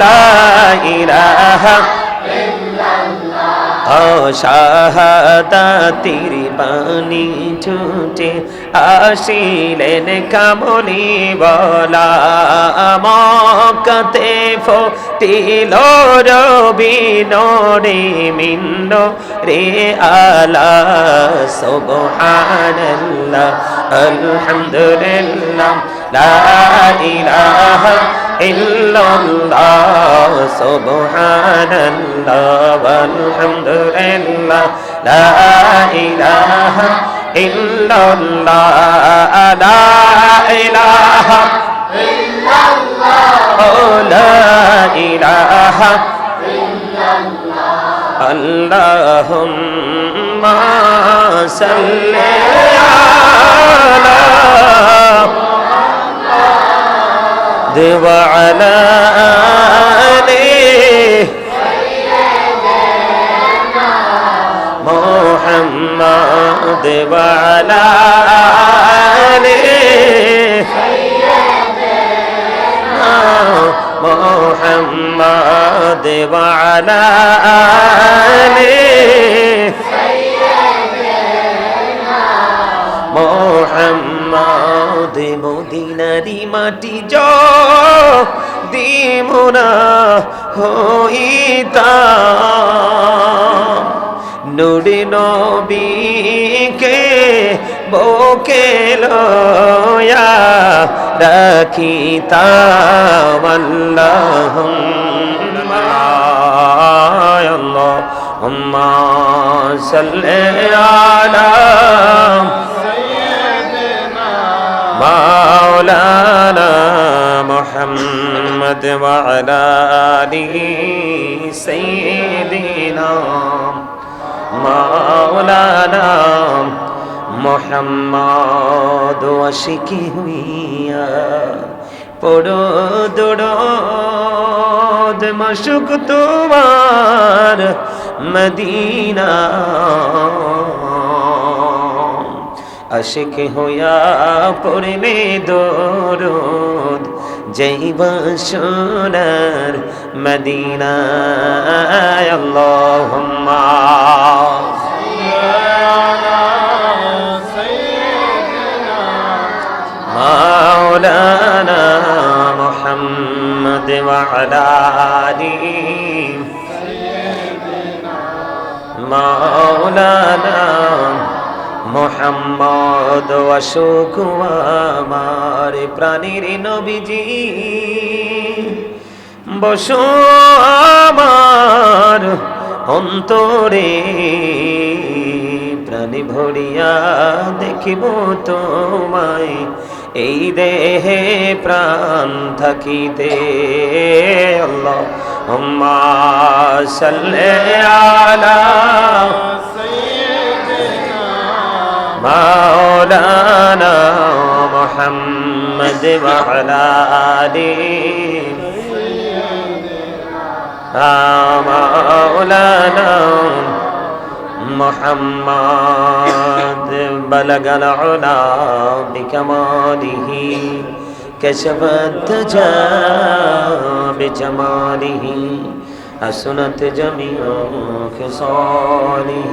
লা ইলাহা শাহাদাতির বাণী ছুটে আসিলেন কামলি বলা মকতে ফটিল রবি নরে মিন্দ রে আলা সুবহানাল্লাহ, আলহামদুলিল্লাহ। লা ইলাহা ইল্লাল্লাহ সুবহানাল্লাহ walhamdulillah la ilaha illallah la ilaha illallah oh la ilaha Allahumma salli ala وعلى آله محمد وعلى آله محمد وعلى آله Mohammad মদিনারি মাটি জ দিমুনা হইতা নুরি নবীকে বকে লয়া রাখিতাম। আল্লাহুম্মা আল্লাহুম্মা, সাল্লি আলা مولانا محمد وعلى آله سيدنا مولانا محمد وشكي ہوئیا پڑو درود مشک توار مدینہ আশিক হইয়া পড়লে দরদ যাইবা সোনার মদিনায় আল্লাহুম্মা مولانا محمد وعلى آله مولانا মোহাম্মদ, অশোক আমার প্রাণীর নবীজি। বসো আমার অন্তরে, প্রাণী ভরিয়া দেখিব তোমায়। এই দেহে প্রাণ থাকিতে আল্লাহ সাল্লি আলা مولانا محمد وعلى آله. مولانا محمد بلغ العلا بكماله كشف الدجى بجماله حسنت جميع خصاله.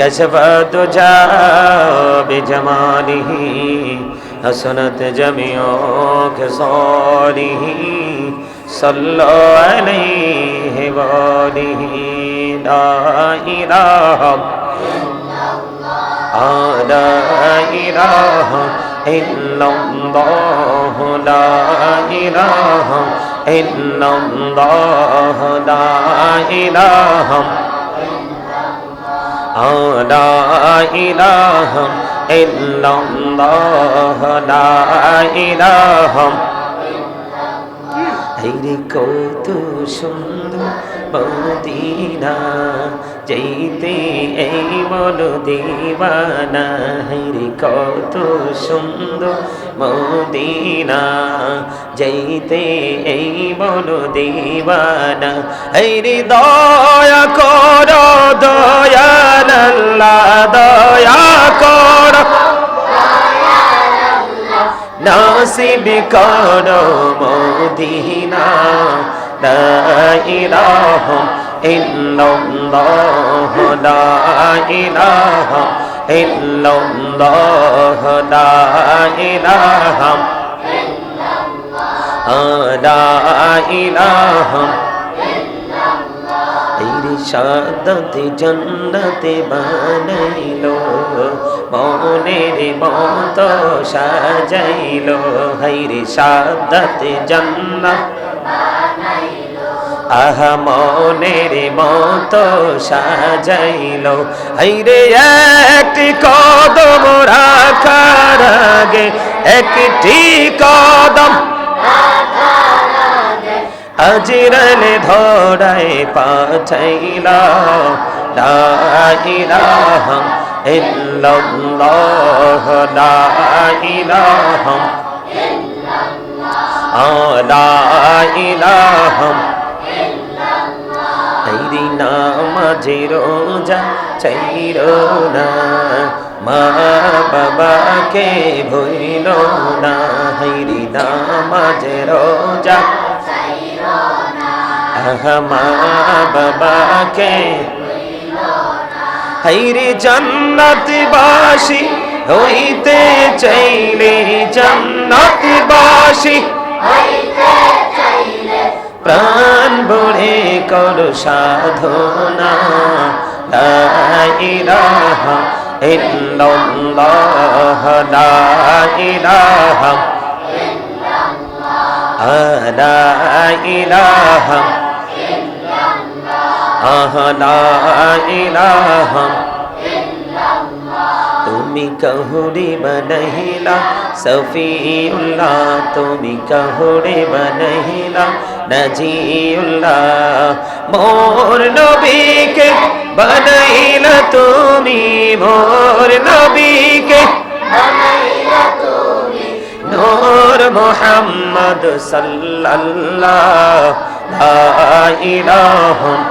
كشف الدجى بجماله حسنت جميع خصاله صلوا عليه وآله لا إله لا إله إلا الله لا إله إلا الله لا إله لا إله إلا الله لا إله হাইরে কত সুন্দর মদিনা যেতে এই মন দিবানা হাইরে কত সুন্দর মদিনা যেতে এই মন দিবানা হাইরে দয়া কর দয়াল্লাহ দয়া কর নাসিব করো মদিনা লা ইলাহা ইল্লাল্লাহ লা ইলাহা ইল্লাল্লাহ লা সাদতে জন্নতে বানাইলো, মনের মত সাজাইলো। হাইরে সাদতে জন্নত আহা, মনের মত সাজাইলো। হাইরে একটি কদম রাখার আগে, একটি কদম আজরালে ধরায় পাঠাইলা ইলাহা ইল্লাল্লাহ, লা ইলাহা লা ইলাহা তাইরি নামাজে রোজা চাইরো না মা বাবাকে ভইল না হাইরি নামাজে রোজা। বাবাকে হাইরে জান্নাত বাসি হইতে চাইলে জান্নাত বাসি প্রাণ ভরে কর সাধনা। লা ইলাহা ইল্লাল্লাহ লা ইলাহা তুমি কহুরে বনহিলা সফিউল্লাহ তুমি কহুরে বনহিলা নজিউল্লাহ মোর নবীকে বনহিলা তুমি মোর নবীকে নূর মোহাম্মদ সাল্লাল্লাহ লা ইলাহা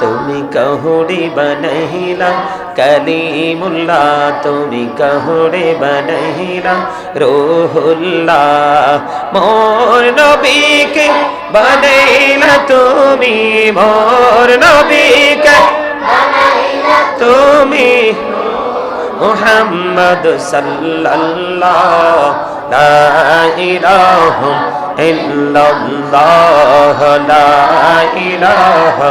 তুমি কহুডি বনহিলা কলিমুল্লা তুমি কহুরে বনহিলা রোহুল্লা মোর নবিক বনহিলা তুমি, মোর নবিক তুমি। মোহাম্মদ সাল্লাল্লাহ, লা ইলাহা ইল্লাল্লাহ, লা ইলাহা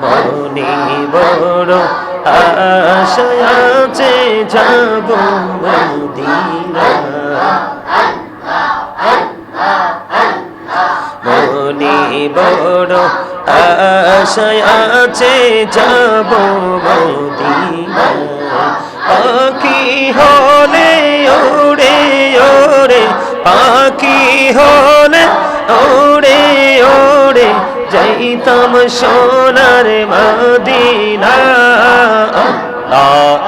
মনি বড় আশায় আছে যাব মদিনা মনি বড় আশায় আছে যাব মদিনা পাখি হলে ওড়ে ওড়ে। পাখি হলে ওড়ে ওড়ে। যাইতাম সোনার মদিনা। আল্লাহ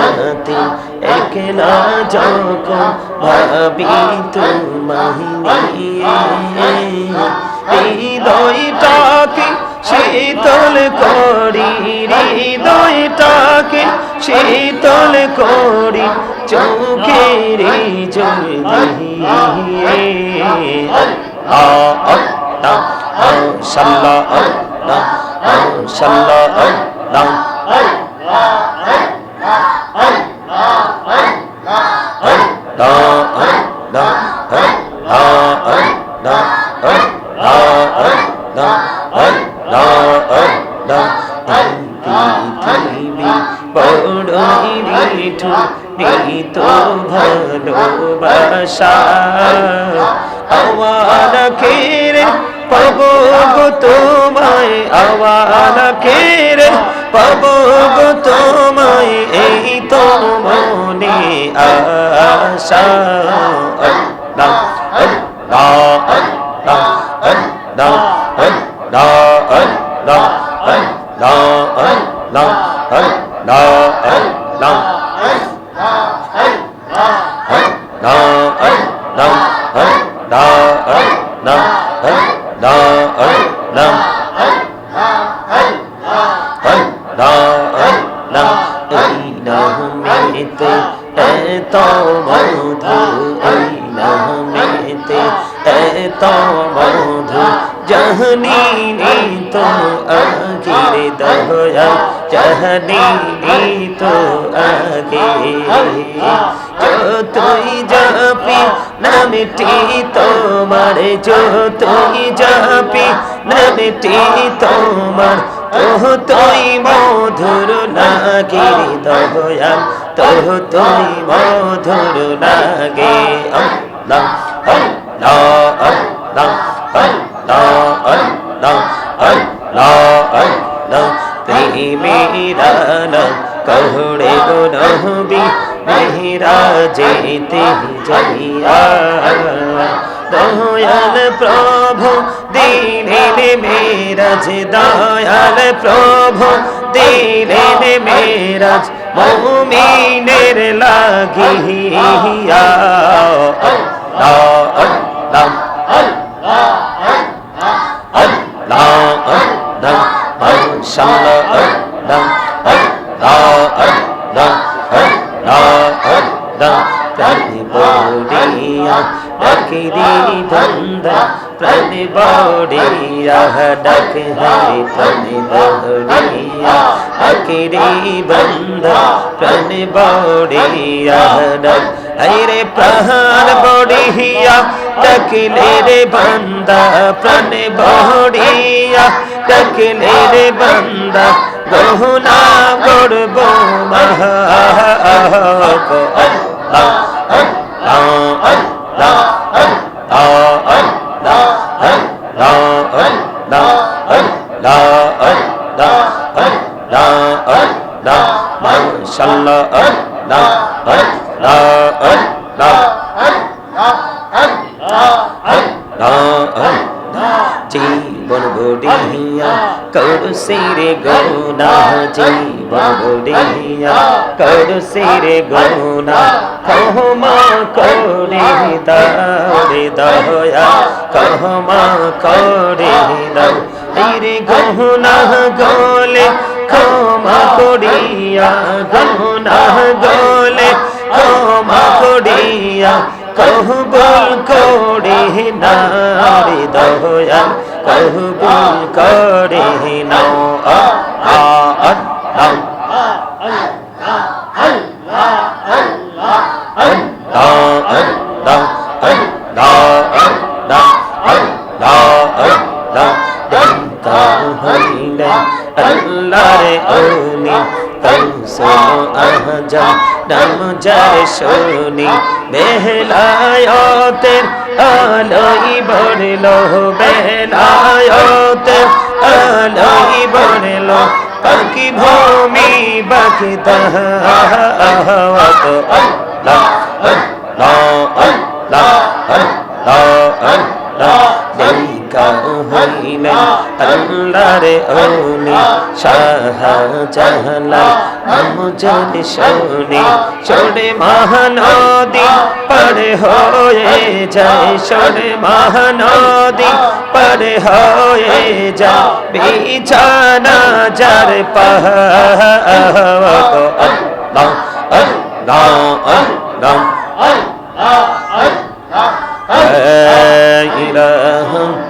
নিজরাতে একলা যখন ভাবি তোমায় হৃদয়টাকে শীতল করি, হৃদয়টাকে শীতল করি, চোখের জল দিয়ে আল্লাহ আল্লাহ আল্লাহ আল্লাহ তো ভালোবাসা আওয়ার খেরে পাবো গো তোমায় আওয়ার খেরে পাবো গো তোমায়। lai ở sơ ấn đồng ấn đo ấn đồng ấn đo ấn đo ấn đo ấn đo ấn đo ấn đo ấn đo ấn đo ấn đo ấn đo ấn đo ấn đo ấn đo Hãy subscribe cho kênh Ghiền Mì Gõ Để không bỏ lỡ những video hấp dẫn এত মধু এই নামেতে এত মধু জহনি তো আগির দয়া জহনি তো যতই জাপি নামটি তোমার যতই জাপি নামটি তোমার তোহ তুই মধুর লাগে দয়া তোহ তুই মধুর লাগে আল্লাহ আল্লাহ আল্লাহ আল্লাহ আল্লাহ আল্লাহ আল্লাহ প্রেমেরা কহড়ে গো নহবি মেহরা যেতে যাইয়া দয়াল প্রভু দিনে মেরাজ দয়াল প্রভু দিনে মেরাজ মুমিনের লাগিয়া আল্লাহ আল্লাহ আল্লাহ আল্লাহ মাশাআল্লাহ আল্লাহ আল্লাহ আল্লাহ আল্লাহ আল্লাহ প্রাণী বড়িয়া ডাকিরি ধন্দা প্রাণী বড়িয়া ডাক হাই প্রাণী বড়িয়া ডাকিরি বন্ধা প্রাণী বড়িয়া ডাক হাইরে প্রাণ বড়িয়া ডাকিলে রে বন্দা প্রাণ বড়িয়া ডাকিলে রে বন্দা। গহনা গড়ব মহা গৌনা জীবন গড়িয়া করছে রে গৌনা কহমা করে দারে দয়া কহমা করে দাও রে গহনা গলে, ক্ষমা করিয়া, গহনা গলে, ক্ষমা করিয়া, কহবুল করে না রে দয়া কহবুল করে নাও শুনি বেহলায়তের আলোই ভরল বেহলায়তের আলোই ভরল পাখি ভূমি বাকি তাহাত আল্লাহ আল্লাহ আল্লাহ আল্লাহ আল্লাহ। কাউ হইলেন আল্লাহরে অলি শাহ জাহালা আমজন শোনি ছোড়ে মহানদী পরে হয়ে যায় ছোড়ে মহানদী পরে হয়ে যা বিছানা যার পাহ Allah Allah Allah Allah Allah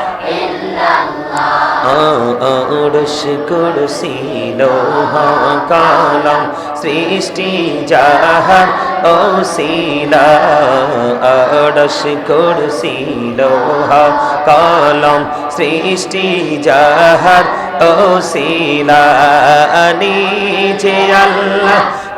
আড়স কুরসি, লোহা, কালাম, সৃষ্টি যাহার ও শিলা। আড়স কুরসি, লোহা, কালাম, সৃষ্টি যাহার ও শিলা। নিজে আল্লাহ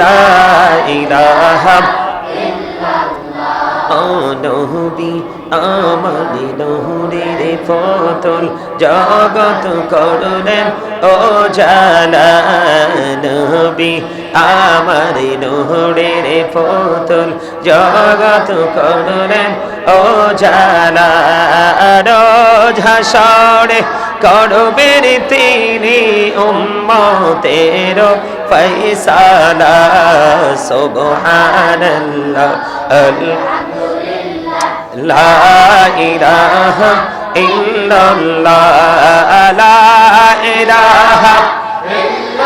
লা ইলাহা নবী আমার নহরের ফতল জগত করলেন। ও জানা নবী আমার নহরের ফতল জগত করলেন, ও জালা রোজ হাসরে করবেন তিনি উম্মতের ফৈসালা সুবহানাল্লাহ লা ইলাহা ইল্লাল্লাহ, লা ইলাহা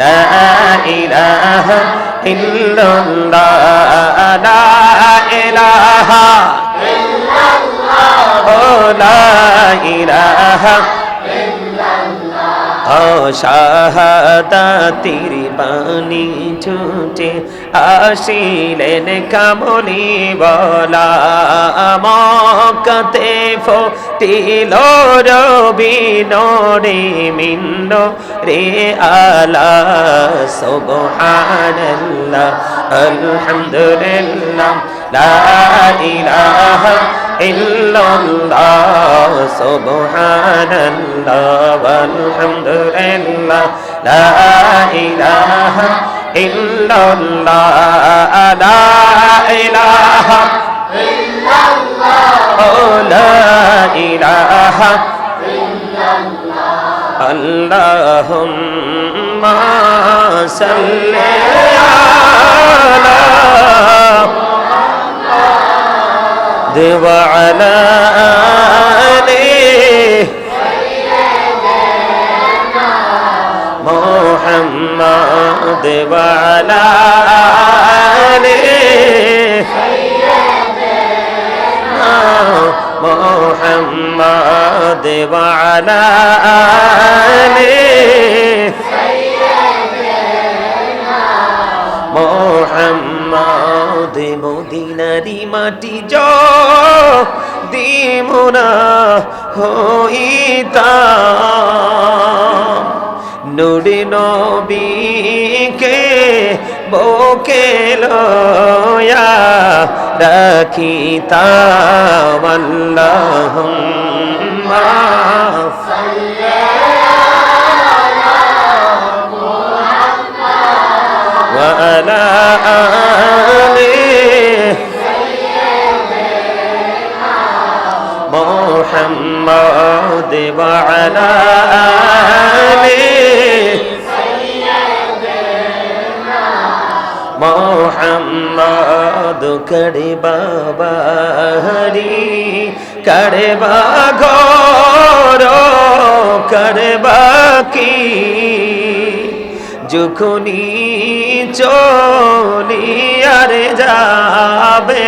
لا إله إلا الله لا إله إلا الله لا إله إلا الله شهادة تیری বাণী ছুটে আসিলেন কামলি বলা। মকতে ফটিল রবি নরে মিন্ন রে আলা। সুবহানাল্লাহ, আলহামদুলিল্লাহ, লা ইলাহা ইল্লাল্লাহ, সুবহানাল্লাহ আলহামদুলিল্লাহ লা ইলাহা ইল্লাল্লাহ, লা ইলাহা ইল্লাল্লাহ, লা ইলাহা ইল্লাল্লাহ, আল্লাহুম্মা সাল্লি আলা وعلى آله محمد وعلى آله محمد وعلى آله মোহাম্মদ মদিনারি মাটি জ দিমুনা হইতা নুরি নবীকে বকে লয়া রাখিতাম আল্লাহুম্মা وعلى آله محمد وعلى آله মোহাম্মদ করবা বাহারি করবা ঘর করবা কি যখনি চলিয়ার যাবে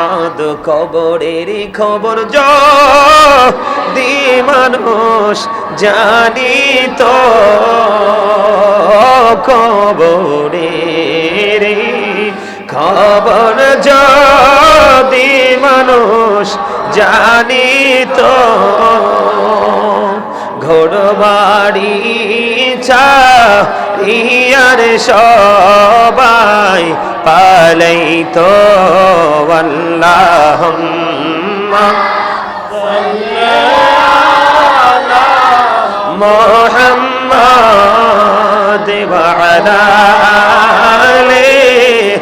কবরের খবর জ দি মানুষ জানি তো কবরের খবর যদি মানুষ জানি তো ঘোড় বাড়ি চার সবাই পালাই তো আল্লাহ মোহাম্মদ وعلى آله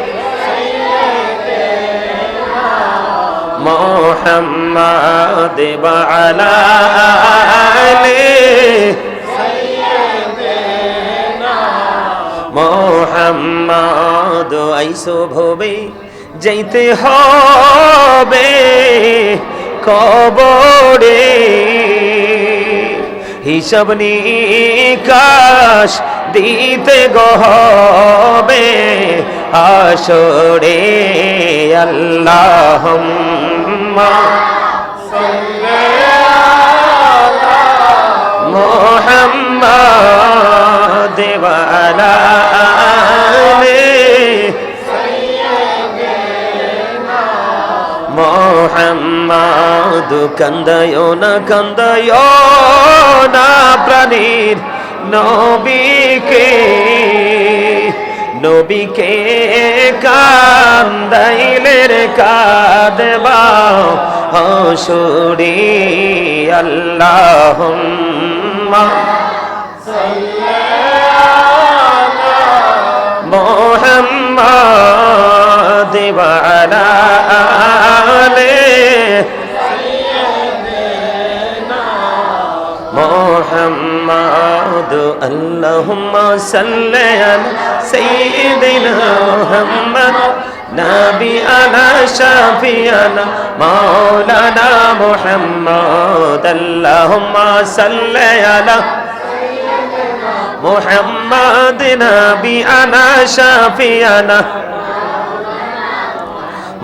মোহাম্মদ وعلى آله মোহাম্মদ আইসো ভবে যাইতে হবে কবরে। হিসাব নিকাশ দিতে গহবে আসরে আল্লাহ মোহাম্মদ ওয়ালা আলিহি মোহাম্মদ কন্দয় না কন্দয় না প্রাণীর নবীকে নবীকে কান্দাইলে রে কাঁদবা হসুরি আল্লাহ محمد وعلى آله محمد اللهم صل على سيدنا محمد نبينا شافينا مولانا محمد اللهم صل على محمد نبينا شافينا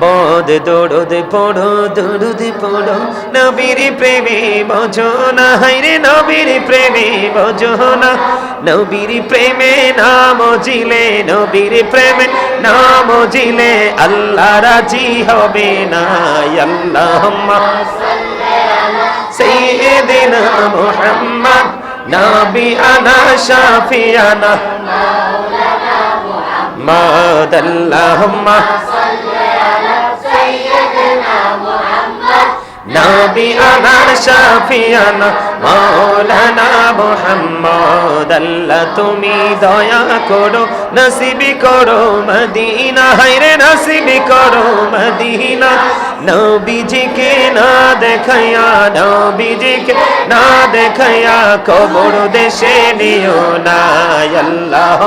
বদ দৌড়দ পড়ো দৌড়দ পড়ো নবীর প্রেমে বজো না হাইরে নবীর প্রেমে বজো না নবীর প্রেমে নাম জিলে নবীর প্রেমে নাম জিলে আল্লাহ রাজি হবে না আল্লাহ سيدنا محمد نبينا شافينا مولانا اللهم নবী আমার সাফিয়ানা মৌলানা মোহাম্মদ আল্লাহ, তুমি দয়া করো, নসিবি করো মদিনা হাইরে নসিবি করো মদিনা। নবীজিকে না দেখাইয়া, নবীজিকে না দেখাইয়া কবর দেশে নিও না আল্লাহ